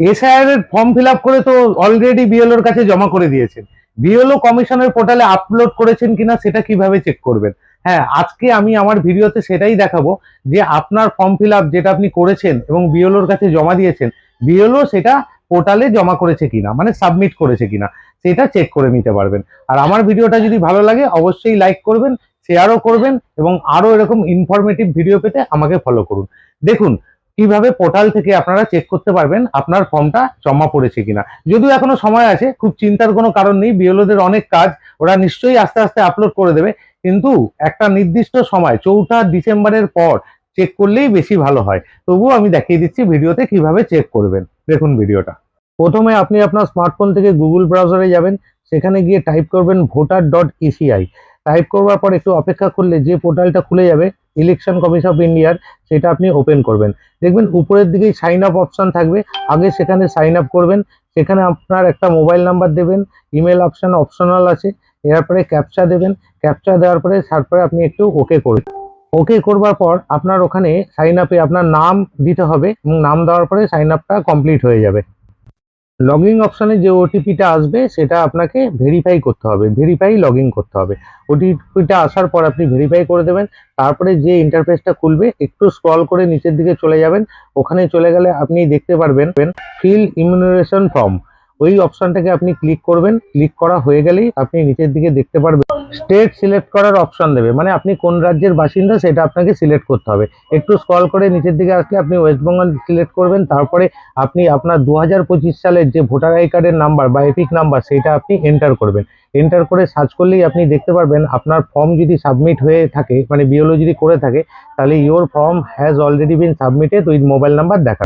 SIR এর form fill করে তো অলরেডি বিএলওর কাছে জমা করে দিয়েছেন। বিএলও কমিশনের পোর্টালে আপলোড করেছেন কিনা সেটা কীভাবে চেক করবেন? হ্যাঁ আজকে আমি আমার ভিডিওতে সেটাই দেখাবো যে আপনার ফর্ম ফিল যেটা আপনি করেছেন এবং বিএলওর কাছে জমা দিয়েছেন বিএলও সেটা পোর্টালে জমা করেছে কিনা মানে সাবমিট করেছে কিনা, সেটা চেক করে নিতে পারবেন। আর আমার ভিডিওটা যদি ভালো লাগে, অবশ্যই লাইক করবেন শেয়ারও করবেন এবং আরও এরকম ইনফরমেটিভ ভিডিও পেতে আমাকে ফলো করুন। দেখুন কীভাবে পোর্টাল থেকে আপনারা চেক করতে পারবেন আপনার ফর্মটা জমা পড়েছে কিনা। যদিও এখনও সময় আছে, খুব চিন্তার কোনো কারণ নেই, বিএলওদের অনেক কাজ, ওরা নিশ্চয়ই আস্তে আস্তে আপলোড করে দেবে, কিন্তু একটা নির্দিষ্ট সময়, চৌঠা ডিসেম্বরের পর চেক করলেই বেশি ভালো হয়। তবুও আমি দেখিয়ে দিচ্ছি ভিডিওতে কীভাবে চেক করবেন। দেখুন ভিডিওটা। প্রথমে আপনি আপনার স্মার্টফোন থেকে গুগল ব্রাউজারে যাবেন, সেখানে গিয়ে টাইপ করবেন ভোটার ডট ইসিআই টাইপ করবার পর একটু অপেক্ষা করলে যে পোর্টালটা খুলে যাবে ইলেকশন কমিশন অফ ইন্ডিয়ার সেটা আপনি ওপেন করবেন। দেখবেন উপরের দিকেই সাইন আপ অপশন থাকবে, আগে সেখানে সাইন আপ করবেন, সেখানে আপনার একটা মোবাইল নাম্বার দেবেন ইমেল অপশান অপশনাল আছে এরপরে ক্যাপচা দেবেন ক্যাপচা দেওয়ার পরে তারপরে আপনি একটু ওকে করবেন। ওকে করবার পর আপনার ওখানে সাইন আপে আপনার নাম দিতে হবে এবং নাম দেওয়ার পরে সাইন আপটা কমপ্লিট হয়ে যাবে। লগইন অপশনে যে ওটিপিটা আসবে, সেটা আপনাকে ভেরিফাই করতে হবে ভেরিফাই লগ করতে হবে। ওটিপিটা আসার পর আপনি ভেরিফাই করে দেবেন, তারপরে যে ইন্টারফেসটা খুলবে, একটু স্ক্রল করে নিচের দিকে চলে যাবেন, ওখানে চলে গেলে আপনি দেখতে পারবেন ফিল ইমিউনেশন ফর্ম ওই অপশনটাকে আপনি ক্লিক করবেন। ক্লিক করা হয়ে গেলেই আপনি নিচের দিকে দেখতে পারবেন। স্টেট সিলেক্ট করার অপশন দেবে। মানে আপনি কোন রাজ্যের বাসিন্দা সেটা আপনাকে সিলেক্ট করতে হবে। একটু স্ক্রল করে নিচের দিকে আসলে আপনি ওয়েস্ট বেঙ্গল সিলেক্ট করবেন। তারপরে আপনি আপনার দু হাজার পঁচিশ সালের যে ভোটার আই কার্ডের নাম্বার বা এপিক নাম্বার সেটা আপনি এন্টার করবেন। এন্টার করে সার্চ করলেই আপনি দেখতে পারবেন, আপনার ফর্ম যদি সাবমিট হয়ে থাকে মানে বিওলো যদি করে থাকে, তাহলে your form has already been submitted with mobile number দেখা